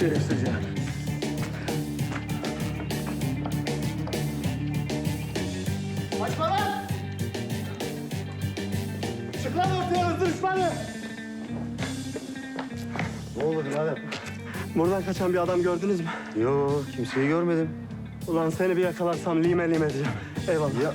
şerefsiz ya. Açma lan! Çık lan ortaya hızlı düşmanı! Ne oldu birader? Buradan kaçan bir adam gördünüz mü? Yo kimseyi görmedim. Ulan seni bir yakalarsam lime lime diyeceğim. Eyvallah. Ya.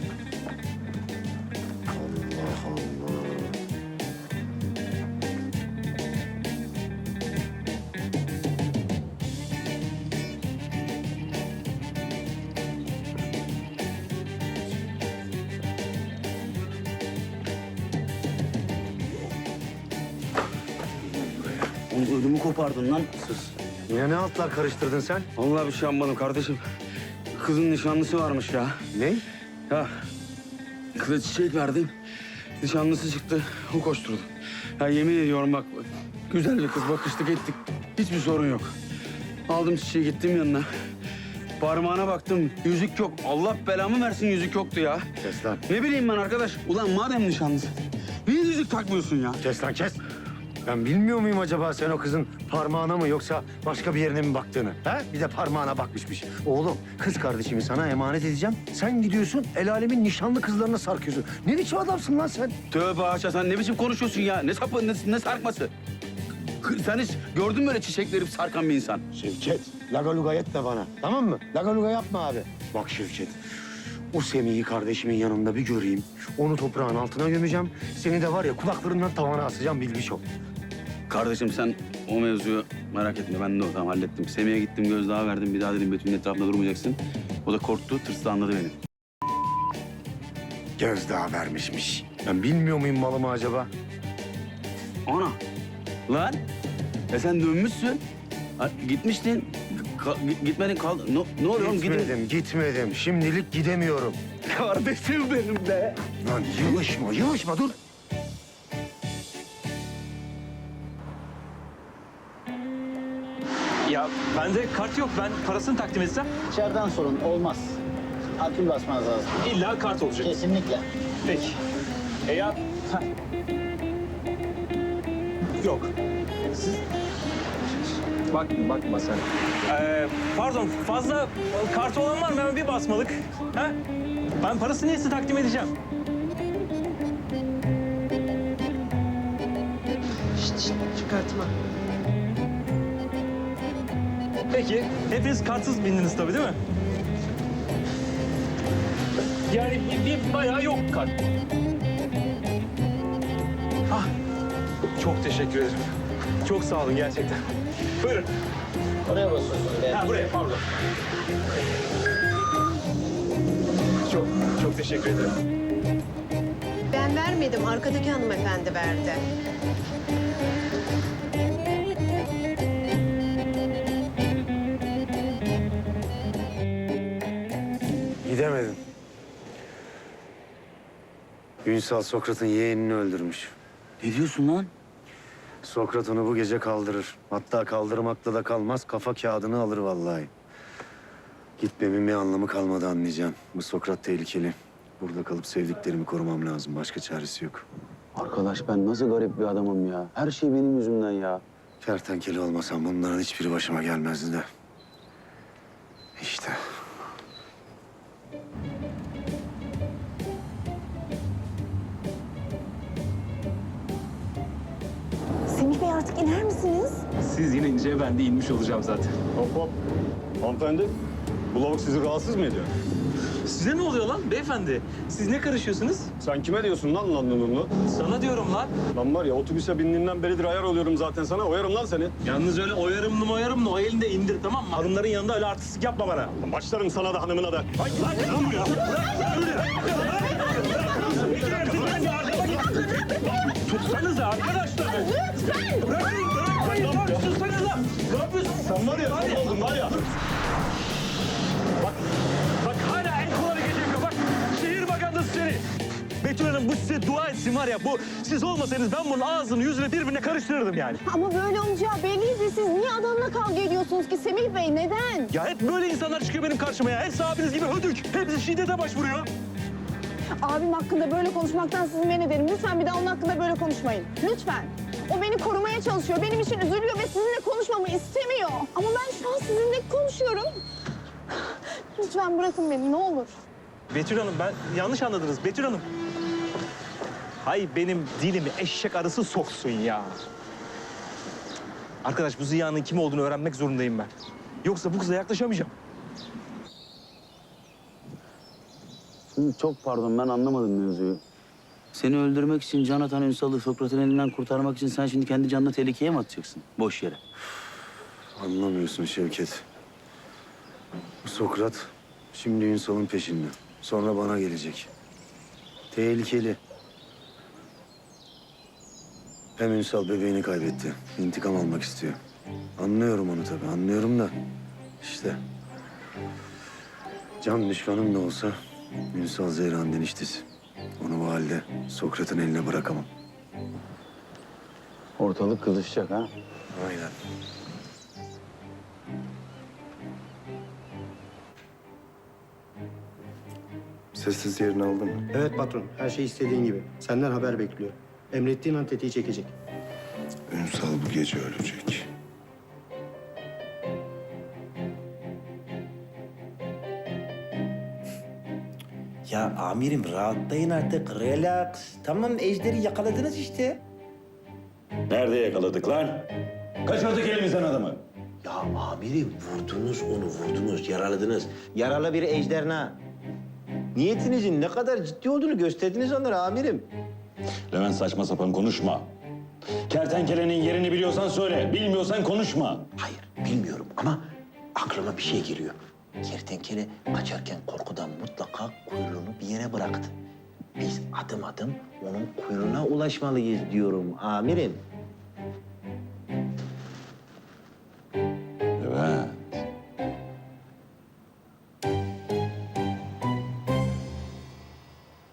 Oğlum ödümü kopardın lan. Sus. Yine ne altlar karıştırdın sen? Vallahi bir şey yapmadım kardeşim. Kızın nişanlısı varmış ya. Ne? Ya kıza çiçek verdim. Nişanlısı çıktı. O koşturdu. Ya yemin ediyorum bak güzel bir kız bakıştık ettik. Hiçbir sorun yok. Aldım çiçeği gittim yanına. Parmağına baktım yüzük yok. Allah belamı versin yüzük yoktu ya. Kes lan. Ne bileyim ben arkadaş. Ulan madem nişanlısı. Niye yüzük takmıyorsun ya? Kes lan kes. Ben bilmiyor muyum acaba sen o kızın parmağına mı yoksa başka bir yerine mi baktığını? He? Bir de parmağına bakmışmış. Oğlum kız kardeşimi sana emanet edeceğim. Sen gidiyorsun el alemin nişanlı kızlarına sarkıyorsun. Ne biçim adamsın lan sen? Tövbe haşa sen ne biçim konuşuyorsun ya? Ne sapı ne, ne sarkması? Kı- Sen hiç gördün mü öyle çiçek verip sarkan bir insan? Şevket, lagaluga etme bana. Tamam mı? Lagaluga yapma abi. Bak Şevket, o Semih'i kardeşimin yanında bir göreyim. Onu toprağın altına gömeceğim. Seni de var ya kulaklarından tavana asacağım bilmiş ol. Kardeşim sen o mevzuyu merak etme ben de o tamam hallettim. Semih'e gittim gözdağı verdim bir daha dedim Betül'ün etrafında durmayacaksın. O da korktu tırstı anladı beni. Gözdağı vermişmiş. Ben bilmiyor muyum malımı acaba? Ana lan e sen dönmüşsün. Ha, gitmiştin. Ka- gi- gitmedin kal. Ne, ne oluyor oğlum gidin. Gitmedim, gitmedim. Şimdilik gidemiyorum. Kardeşim benim de. Lan yılışma, yılışma dur. Bende kart yok. Ben parasını takdim etsem İçeriden sorun olmaz. Akül basmanız lazım. illa kart olacak. Kesinlikle. Peki. E ya... Heh. Yok. Siz... Bak, bakma sen. Ee, pardon, fazla kart olan var mı? Hemen bir basmalık. Ha? Ben parasını neyse takdim edeceğim. Çıkartma. Peki, hepiniz kartsız bindiniz tabii değil mi? Yani bir, bir bayağı yok kart. Ah, çok teşekkür ederim. Çok sağ olun gerçekten. Buyurun. Oraya basıyorsunuz. be. Ha buraya pardon. Çok çok teşekkür ederim. Ben vermedim. Arkadaki hanımefendi verdi. Ünsal Sokrat'ın yeğenini öldürmüş. Ne diyorsun lan? Sokrat onu bu gece kaldırır. Hatta kaldırmakla da kalmaz, kafa kağıdını alır vallahi. Gitmemin bir anlamı kalmadı anlayacağım. Bu Sokrat tehlikeli. Burada kalıp sevdiklerimi korumam lazım. Başka çaresi yok. Arkadaş ben nasıl garip bir adamım ya. Her şey benim yüzümden ya. Kertenkele olmasam bunların hiçbiri başıma gelmezdi de. Ben de inmiş olacağım zaten. Hop hop. Hanımefendi, bu lavuk sizi rahatsız mı ediyor? Size ne oluyor lan beyefendi? Siz ne karışıyorsunuz? Sen kime diyorsun lan lan lan lan? Sana diyorum lan. Lan var ya otobüse bindiğinden beridir ayar oluyorum zaten sana. Oyarım lan seni. Yalnız öyle oyarımlı moyarımlı o elinde indir tamam mı? Hanımların yanında öyle artistlik yapma bana. Lan Başlarım sana da hanımına da. Ay, lan, lan bu ya. Tutsanıza arkadaşlar. Lütfen. Bırakın. Bırakın. Lan tutsanıza. Ne yapıyorsun? Sen var ya sen oldun var ya. Bak. Bak hala el yapıyor. Bak. Şehir bakanlısı seni. Betül Hanım bu size dua etsin var ya bu siz olmasaydınız ben bunun ağzını yüzünü birbirine karıştırırdım yani. Ama böyle olacağı belliydi. Siz niye adamla kavga ediyorsunuz ki Semih Bey? Neden? Ya hep böyle insanlar çıkıyor benim karşıma ya. Hepsi abiniz gibi hödük. Hepsi şiddete başvuruyor. Abim hakkında böyle konuşmaktan sizi men ederim. Lütfen bir daha onun hakkında böyle konuşmayın. Lütfen. O beni korumaya çalışıyor. Benim için üzülüyor ve sizinle konuşmamı istemiyor. Ama ben şu an sizinle konuşuyorum. Lütfen bırakın beni ne olur. Betül Hanım ben yanlış anladınız Betül Hanım. Hay benim dilimi eşek arısı soksun ya. Arkadaş bu Ziya'nın kim olduğunu öğrenmek zorundayım ben. Yoksa bu kıza yaklaşamayacağım. Şimdi çok pardon ben anlamadım mevzuyu. Seni öldürmek için can atan Ünsal'ı Sokrat'ın elinden kurtarmak için sen şimdi kendi canını tehlikeye mi atacaksın? Boş yere. Anlamıyorsun Şevket. Sokrat şimdi Ünsal'ın peşinde. Sonra bana gelecek. Tehlikeli. Hem Ünsal bebeğini kaybetti. İntikam almak istiyor. Anlıyorum onu tabii, anlıyorum da. işte. Can düşmanım da olsa Ünsal Zehra'nın eniştesi. Onu bu halde Sokrat'ın eline bırakamam. Ortalık kızışacak ha. Aynen. Sessiz yerini aldın mı? Evet patron. Her şey istediğin gibi. Senden haber bekliyor. Emrettiğin an tetiği çekecek. Ünsal bu gece ölecek. Ya amirim rahatlayın artık. Relax. Tamam ejderi yakaladınız işte. Nerede yakaladık lan? Kaçırdık elimizden adamı. Ya amirim vurdunuz onu vurdunuz, yaraladınız. Yaralı bir ejderha. Niyetinizin ne kadar ciddi olduğunu gösterdiniz onlara amirim. Levent saçma sapan konuşma. Kertenkelenin yerini biliyorsan söyle, bilmiyorsan konuşma. Hayır bilmiyorum ama aklıma bir şey geliyor. Kertenkele kaçarken korkudan mutlaka kuyruğunu bir yere bıraktı. Biz adım adım onun kuyruğuna ulaşmalıyız diyorum amirim. Levent.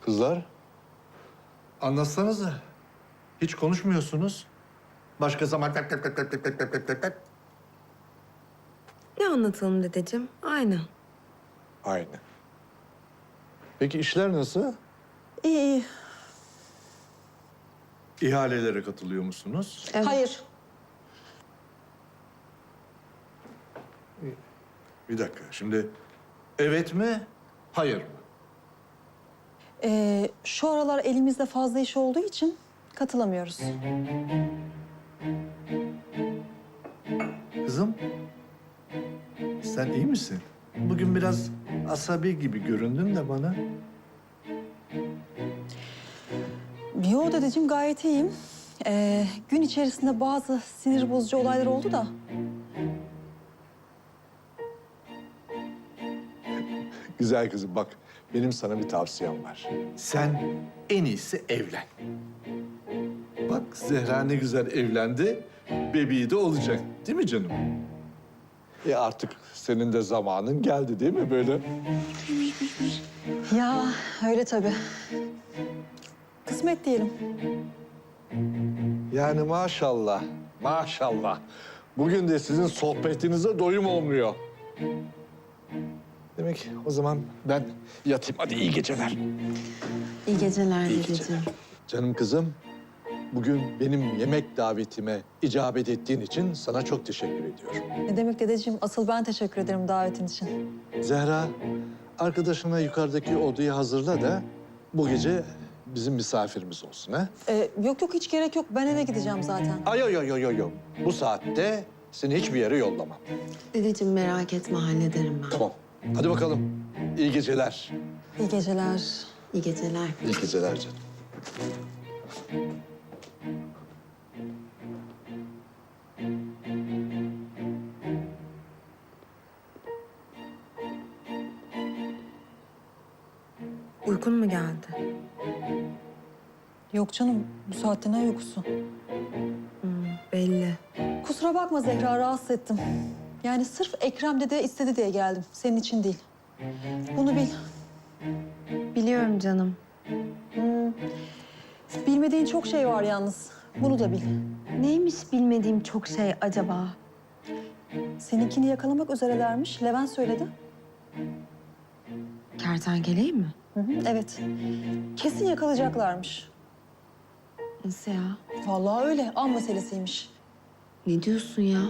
Kızlar, anlatsanıza. Hiç konuşmuyorsunuz. Başka zaman... Ne anlatalım dedeciğim? Aynı. Aynı. Peki işler nasıl? İyi iyi. İhalelere katılıyor musunuz? Hayır. Bir dakika, şimdi evet mi, hayır mı? Ee, şu aralar elimizde fazla iş olduğu için katılamıyoruz. Kızım, sen iyi misin? Bugün biraz asabi gibi göründün de bana. Yo dedeciğim gayet iyiyim. Ee, gün içerisinde bazı sinir bozucu olaylar oldu da. Güzel kızım bak, benim sana bir tavsiyem var. Sen en iyisi evlen. Bak Zehra ne güzel evlendi, bebeği de olacak. Değil mi canım? E artık senin de zamanın geldi değil mi böyle? Ya öyle tabii. Kısmet diyelim. Yani maşallah, maşallah. Bugün de sizin sohbetinize doyum olmuyor. Demek o zaman ben yatayım. Hadi iyi geceler. İyi geceler İyi dedeciğim. geceler. Canım kızım, bugün benim yemek davetime icabet ettiğin için sana çok teşekkür ediyorum. Ne demek dedeciğim? Asıl ben teşekkür ederim davetin için. Zehra, arkadaşına yukarıdaki odayı hazırla da bu gece bizim misafirimiz olsun ha? Ee, yok yok hiç gerek yok. Ben eve gideceğim zaten. Ay yok yok yok yok yok. Bu saatte seni hiçbir yere yollamam. Dedeciğim merak etme hallederim ben. Tamam. Hadi bakalım. İyi geceler. İyi geceler. İyi geceler. İyi geceler canım. Uykun mu geldi? Yok canım bu saatte ne uykusu? Belli. Kusura bakma Zehra rahatsız ettim. Yani sırf Ekrem dede istedi diye geldim. Senin için değil. Bunu bil. Biliyorum canım. Bilmediğin çok şey var yalnız. Bunu da bil. Neymiş bilmediğim çok şey acaba? Seninkini yakalamak üzerelermiş. Levent söyledi. Kertenkeleyi mi? Hı hı, evet. Kesin yakalayacaklarmış. Nasıl ya? Vallahi öyle. An meselesiymiş. Ne diyorsun ya?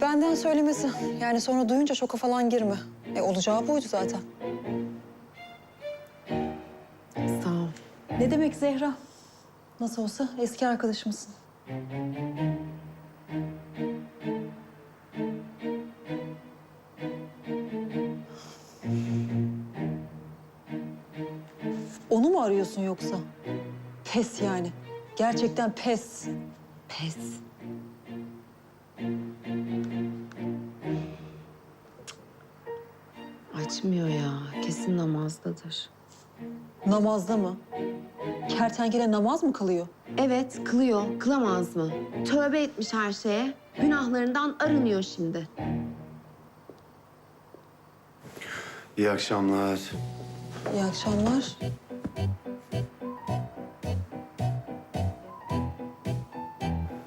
Benden söylemesi. Yani sonra duyunca şoka falan girme. E olacağı buydu zaten. Sağ ol. Ne demek Zehra? Nasıl olsa eski arkadaşımsın. Onu mu arıyorsun yoksa? Pes yani. Gerçekten pes. Pes. Açmıyor ya. Kesin namazdadır. Namazda mı? Kertenkele namaz mı kılıyor? Evet, kılıyor. Kılamaz mı? Tövbe etmiş her şeye. Günahlarından arınıyor şimdi. İyi akşamlar. İyi akşamlar.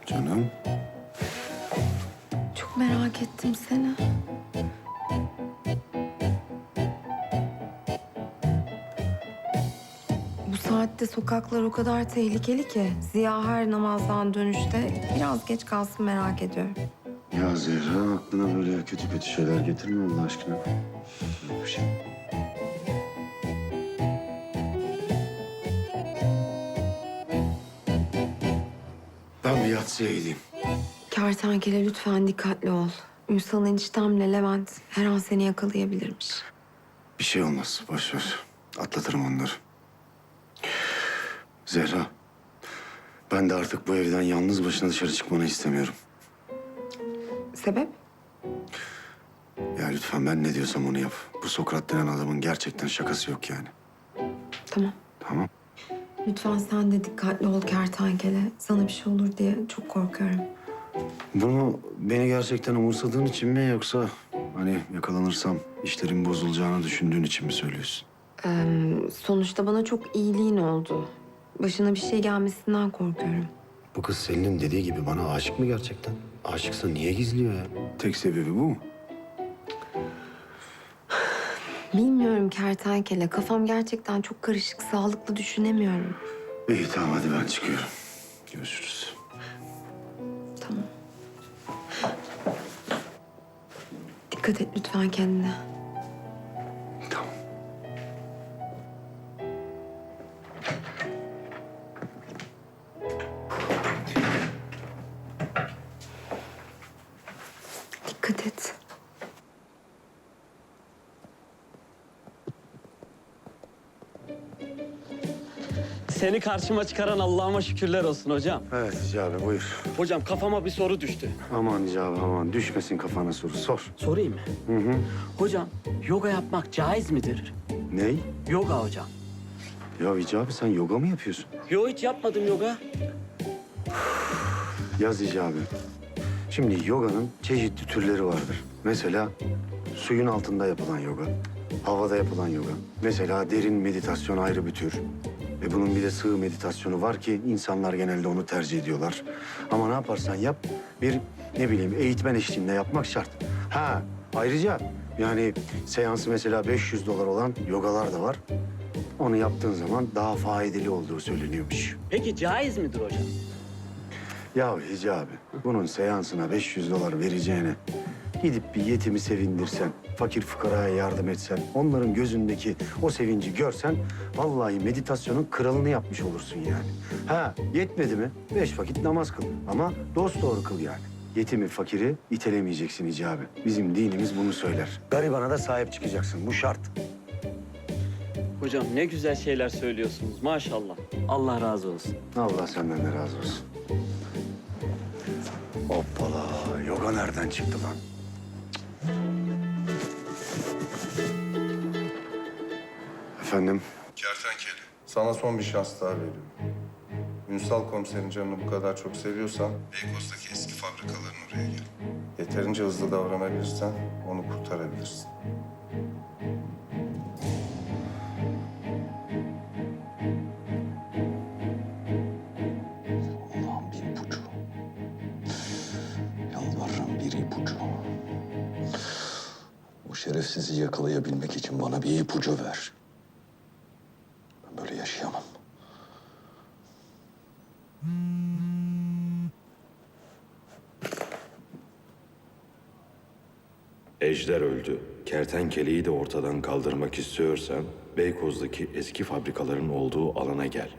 Canım. Çok merak ettim seni. Saatte sokaklar o kadar tehlikeli ki. Ziya her namazdan dönüşte biraz geç kalsın merak ediyorum. Ya Zehra aklına böyle kötü kötü şeyler getirme Allah aşkına. Bir şey. Ben bir yatsıya gideyim. Kertenkele lütfen dikkatli ol. Ünsal eniştemle Levent her an seni yakalayabilirmiş. Bir şey olmaz. Boş ver. Atlatırım onları. Zehra. Ben de artık bu evden yalnız başına dışarı çıkmanı istemiyorum. Sebep? Ya lütfen ben ne diyorsam onu yap. Bu Sokrat denen adamın gerçekten şakası yok yani. Tamam. Tamam. Lütfen sen de dikkatli ol kertenkele. Sana bir şey olur diye çok korkuyorum. Bunu beni gerçekten umursadığın için mi yoksa hani yakalanırsam işlerin bozulacağını düşündüğün için mi söylüyorsun? Ee, sonuçta bana çok iyiliğin oldu. Başına bir şey gelmesinden korkuyorum. Bu kız Selin'in dediği gibi bana aşık mı gerçekten? Aşıksa niye gizliyor ya? Tek sebebi bu mu? Bilmiyorum kertenkele. Kafam gerçekten çok karışık. Sağlıklı düşünemiyorum. İyi tamam hadi ben çıkıyorum. Görüşürüz. Tamam. Dikkat et lütfen kendine. Seni karşıma çıkaran Allah'ıma şükürler olsun hocam. Evet Hicabi buyur. Hocam kafama bir soru düştü. Aman Hicabi aman düşmesin kafana soru sor. Sorayım mı? Hı hı. Hocam yoga yapmak caiz midir? Ney? Yoga hocam. Ya Hicabi sen yoga mı yapıyorsun? Yo hiç yapmadım yoga. Yaz Hicabi. Şimdi yoganın çeşitli türleri vardır. Mesela suyun altında yapılan yoga, havada yapılan yoga. Mesela derin meditasyon ayrı bir tür. Ve bunun bir de sığ meditasyonu var ki insanlar genelde onu tercih ediyorlar. Ama ne yaparsan yap bir ne bileyim eğitmen eşliğinde yapmak şart. Ha ayrıca yani seansı mesela 500 dolar olan yogalar da var. Onu yaptığın zaman daha faydalı olduğu söyleniyormuş. Peki caiz midir hocam? Ya Hicabi, bunun seansına 500 dolar vereceğine gidip bir yetimi sevindirsen, fakir fukaraya yardım etsen, onların gözündeki o sevinci görsen vallahi meditasyonun kralını yapmış olursun yani. Ha yetmedi mi? Beş vakit namaz kıl ama dost doğru kıl yani. Yetimi, fakiri itelemeyeceksin Hicabi. Bizim dinimiz bunu söyler. Garibana da sahip çıkacaksın. Bu şart. Hocam ne güzel şeyler söylüyorsunuz maşallah. Allah razı olsun. Allah senden de razı olsun. Hoppala, yoga nereden çıktı lan? Efendim? Kertenkele. Sana son bir şans daha veriyorum. Ünsal komiserin canını bu kadar çok seviyorsan Beykoz'daki eski fabrikaların oraya gel. Yeterince hızlı davranabilirsen onu kurtarabilirsin. Allah'ım bir ipucu. Yalvarırım bir ipucu. O şerefsizi yakalayabilmek için bana bir ipucu ver. Ben böyle yaşayamam. Ejder öldü. Kertenkeleyi de ortadan kaldırmak istiyorsan Beykoz'daki eski fabrikaların olduğu alana gel.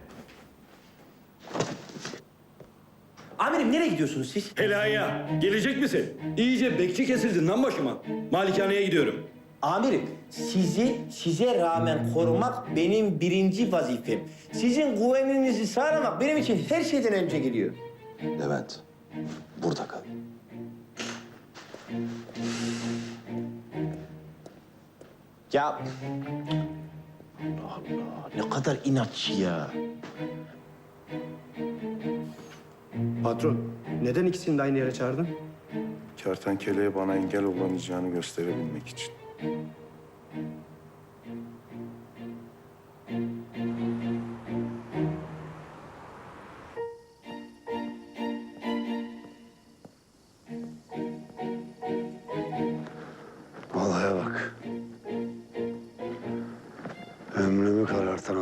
Amirim nereye gidiyorsunuz siz? Helaya gelecek misin? İyice bekçi kesildin lan başıma. Malikaneye gidiyorum. Amirim, sizi size rağmen korumak benim birinci vazifem. Sizin güveninizi sağlamak benim için her şeyden önce geliyor. Levent, burada kal. Ya... Allah Allah, ne kadar inatçı ya. Patron, neden ikisini de aynı yere çağırdın? Kertenkeleye bana engel olamayacağını gösterebilmek için.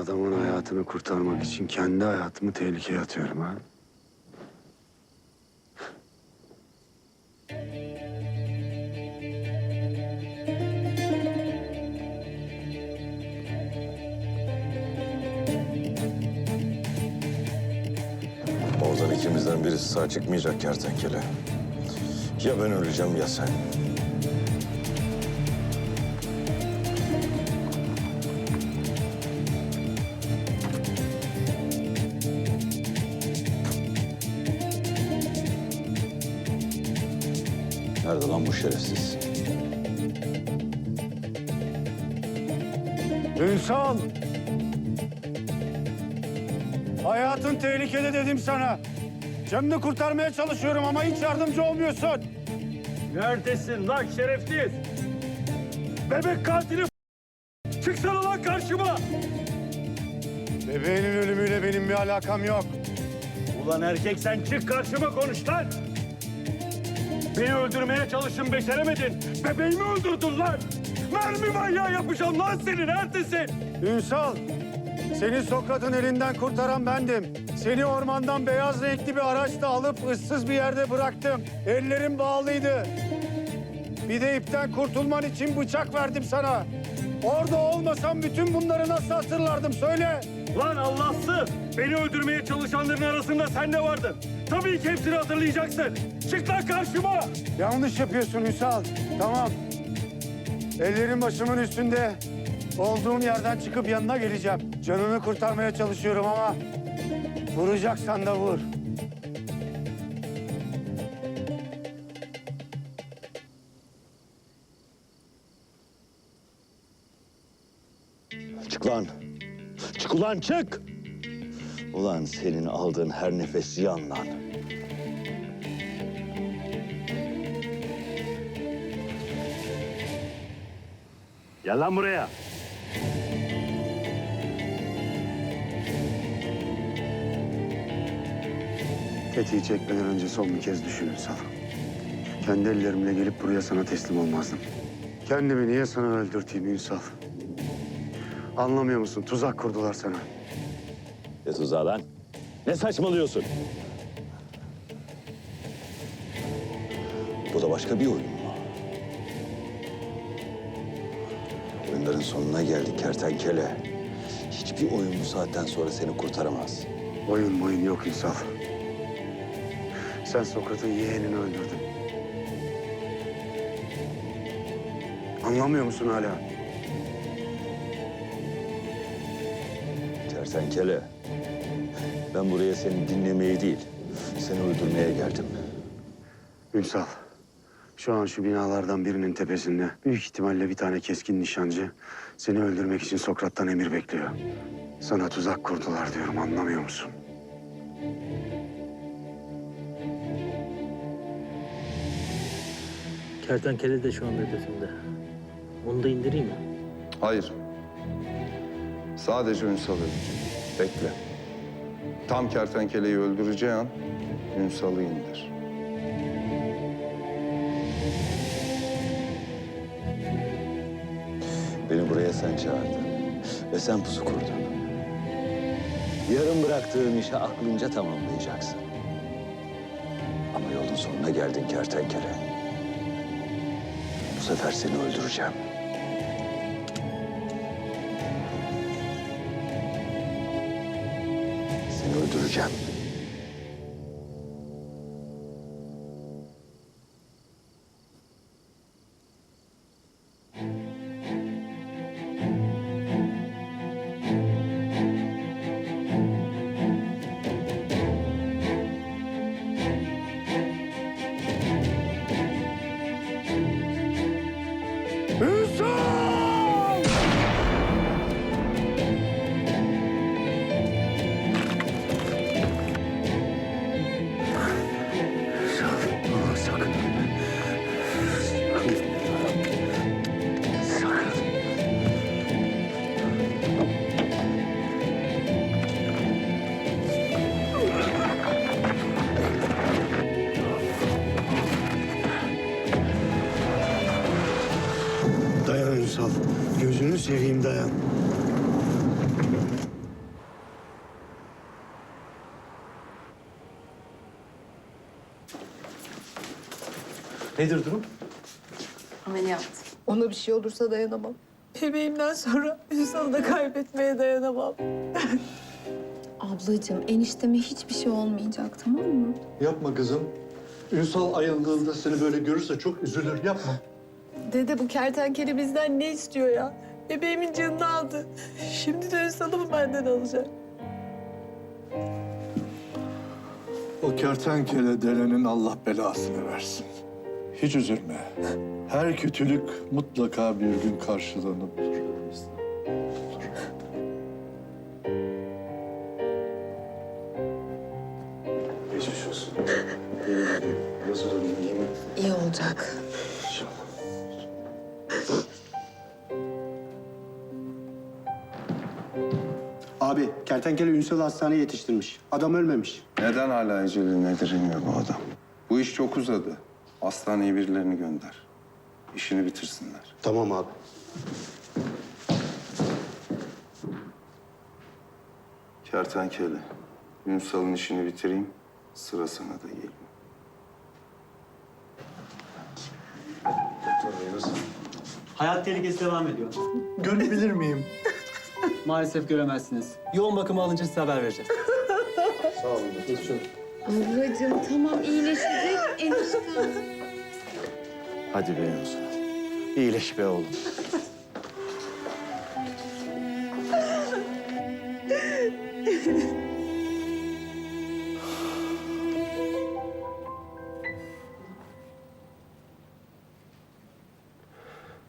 Adamın hayatını kurtarmak için kendi hayatımı tehlikeye atıyorum ha. Oradan ikimizden birisi sağ çıkmayacak kertenkele. Ya ben öleceğim ya sen. şerefsiz? Ünsal! Hayatın tehlikede dedim sana. Canını kurtarmaya çalışıyorum ama hiç yardımcı olmuyorsun. Neredesin lan şerefsiz? Bebek katili Çıksana lan karşıma! Bebeğinin ölümüyle benim bir alakam yok. Ulan erkek sen çık karşıma konuş lan! Beni öldürmeye çalıştın beceremedin. Bebeğimi öldürdün lan! Mermi manyağı yapacağım lan seni neredesin? Ünsal, seni Sokrat'ın elinden kurtaran bendim. Seni ormandan beyaz renkli bir araçla alıp ıssız bir yerde bıraktım. Ellerim bağlıydı. Bir de ipten kurtulman için bıçak verdim sana. Orada olmasam bütün bunları nasıl hatırlardım söyle. Lan Allah'sı! Beni öldürmeye çalışanların arasında sen de vardın. Tabii ki hepsini hatırlayacaksın. Çık lan karşıma! Yanlış yapıyorsun Ünsal. Tamam. Ellerim başımın üstünde. Olduğum yerden çıkıp yanına geleceğim. Canını kurtarmaya çalışıyorum ama... ...vuracaksan da vur. Çık lan. Çık ulan çık. Ulan senin aldığın her nefes ziyan lan. Gel lan buraya. Tetiği çekmeden önce son bir kez düşün Ünsal. Kendi ellerimle gelip buraya sana teslim olmazdım. Kendimi niye sana öldürteyim Ünsal? Anlamıyor musun? Tuzak kurdular sana. Ne tuzağı lan? Ne saçmalıyorsun? Bu da başka bir oyun Oyunların sonuna geldik kertenkele. Hiçbir oyun bu saatten sonra seni kurtaramaz. Oyun boyun yok Ünsal. Sen Sokrat'ın yeğenini öldürdün. Anlamıyor musun hala? Kertenkele. Ben buraya seni dinlemeye değil, seni öldürmeye geldim. Ünsal, şu an şu binalardan birinin tepesinde büyük ihtimalle bir tane keskin nişancı seni öldürmek için Sokrat'tan emir bekliyor. Sana tuzak kurdular diyorum anlamıyor musun? Kertenkele de şu anda hedefimde. Onu da indireyim mi? Hayır. Sadece Ünsal ölecek. Bekle. Tam kertenkeleyi öldüreceği an Ünsal'ı indir. Beni buraya sen çağırdın ve sen pusu kurdun. Yarım bıraktığın işi aklınca tamamlayacaksın. Ama yolun sonuna geldin kertenkele. Bu sefer seni öldüreceğim. Seni öldüreceğim. Nedir durum? Ameliyat. Ona bir şey olursa dayanamam. Bebeğimden sonra Ünsal'ı da kaybetmeye dayanamam. Ablacığım enişteme hiçbir şey olmayacak tamam mı? Yapma kızım. Ünsal ayıldığında seni böyle görürse çok üzülür. Yapma. Dede bu kertenkele bizden ne istiyor ya? Bebeğimin canını aldı. Şimdi de Ünsal'ı mı benden alacak? O kertenkele derenin Allah belasını versin. Hiç üzülme. Her kötülük mutlaka bir gün karşılığını bulur. Geçmiş olsun. Nasıl durum? İyi mi? İyi olacak. Abi kertenkele Ünsal'ı hastaneye yetiştirmiş. Adam ölmemiş. Neden hala eceline direniyor bu adam? Bu iş çok uzadı. Hastaneye birilerini gönder. İşini bitirsinler. Tamam abi. Kertenkele, Ünsal'ın işini bitireyim. Sıra sana da geliyor. Hayat tehlikesi devam ediyor. Görebilir miyim? Maalesef göremezsiniz. Yoğun bakıma alınca size haber vereceğiz. Ablacığım tamam iyileşecek eniştem. Hadi be Ünsal. İyileş be oğlum.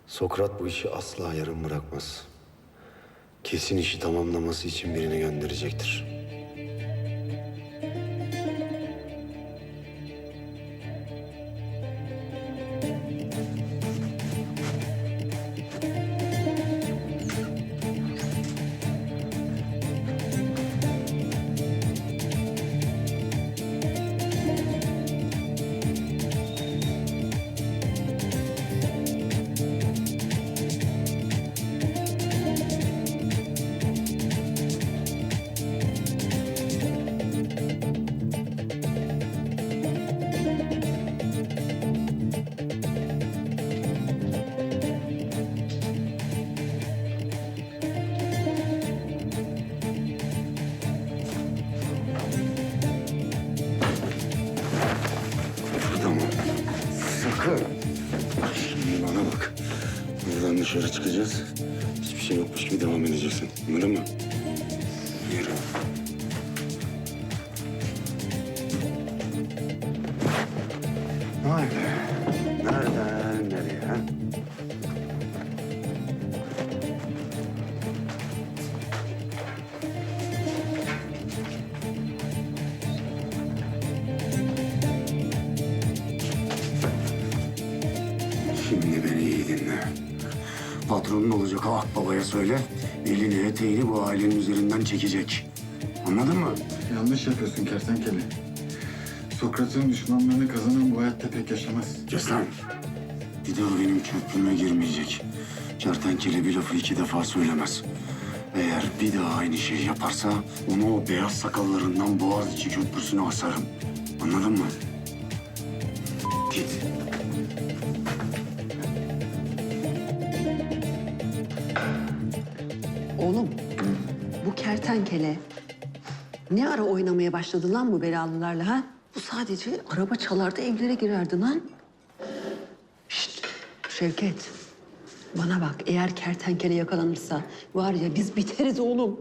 Sokrat bu işi asla yarım bırakmaz. Kesin işi tamamlaması için birini gönderecektir. Şimdi bana bak. Buradan dışarı çıkacağız. Hiçbir şey yokmuş gibi devam edeceksin. Anladın mı? Yürü. Eteğini bu ailenin üzerinden çekecek. Anladın mı? Yanlış yapıyorsun kertenkele. Sokrat'ın düşmanlarını kazanan bu hayatta pek yaşamaz. Kes lan. Bir daha benim köprüme girmeyecek. Kertenkele bir lafı iki defa söylemez. Eğer bir daha aynı şeyi yaparsa onu o beyaz sakallarından Boğaziçi Köprüsü'ne asarım. Anladın mı? Git. Oğlum, bu kertenkele ne ara oynamaya başladı lan bu belalılarla ha? Bu sadece araba çalardı evlere girerdi lan. Şşt, Şevket. Bana bak eğer kertenkele yakalanırsa var ya biz biteriz oğlum.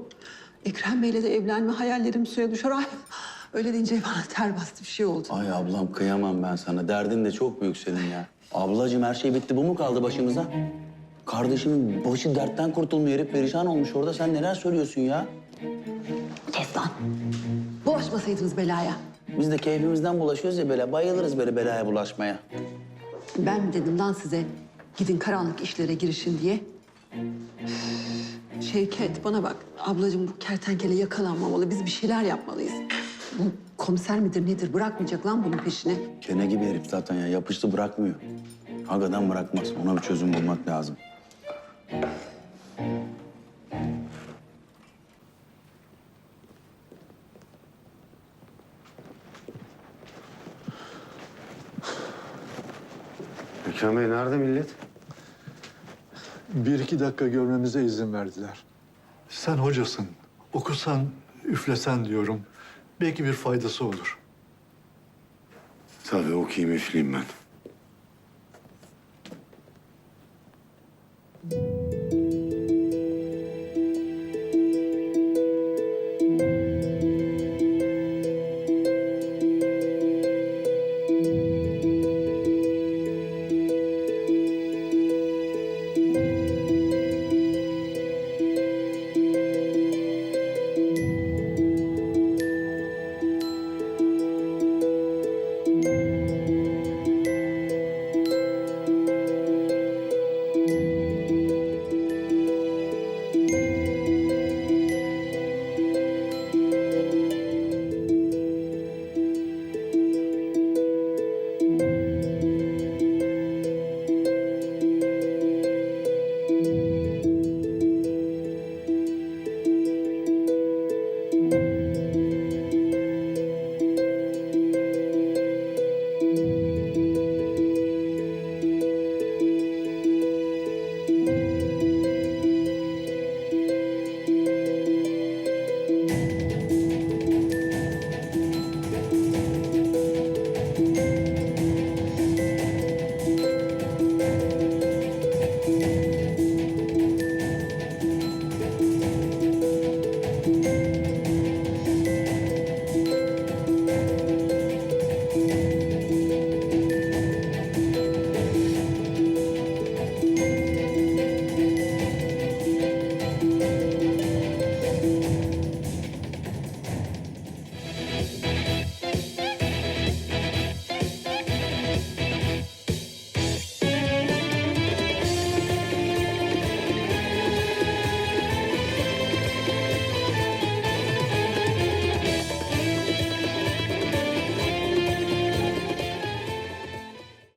Ekrem Bey'le de evlenme hayallerim suya düşer. Ay, öyle deyince bana ter bastı bir şey oldu. Ay ablam kıyamam ben sana. Derdin de çok büyük senin ya. Ablacığım her şey bitti. Bu mu kaldı başımıza? Kardeşimin başı dertten kurtulmuyor. Herif perişan olmuş orada. Sen neler söylüyorsun ya? Kes lan. Bulaşmasaydınız belaya. Biz de keyfimizden bulaşıyoruz ya böyle. Bayılırız böyle belaya bulaşmaya. Ben mi dedim lan size gidin karanlık işlere girişin diye? Şevket bana bak ablacığım bu kertenkele yakalanmamalı. Biz bir şeyler yapmalıyız. Bu komiser midir nedir bırakmayacak lan bunun peşini. Kene gibi herif zaten ya. Yapıştı bırakmıyor. Hakikaten bırakmaz. Ona bir çözüm bulmak lazım. Ekrem Bey nerede millet? Bir iki dakika görmemize izin verdiler. Sen hocasın. Okusan, üflesen diyorum. Belki bir faydası olur. Tabii okuyayım üfleyeyim ben.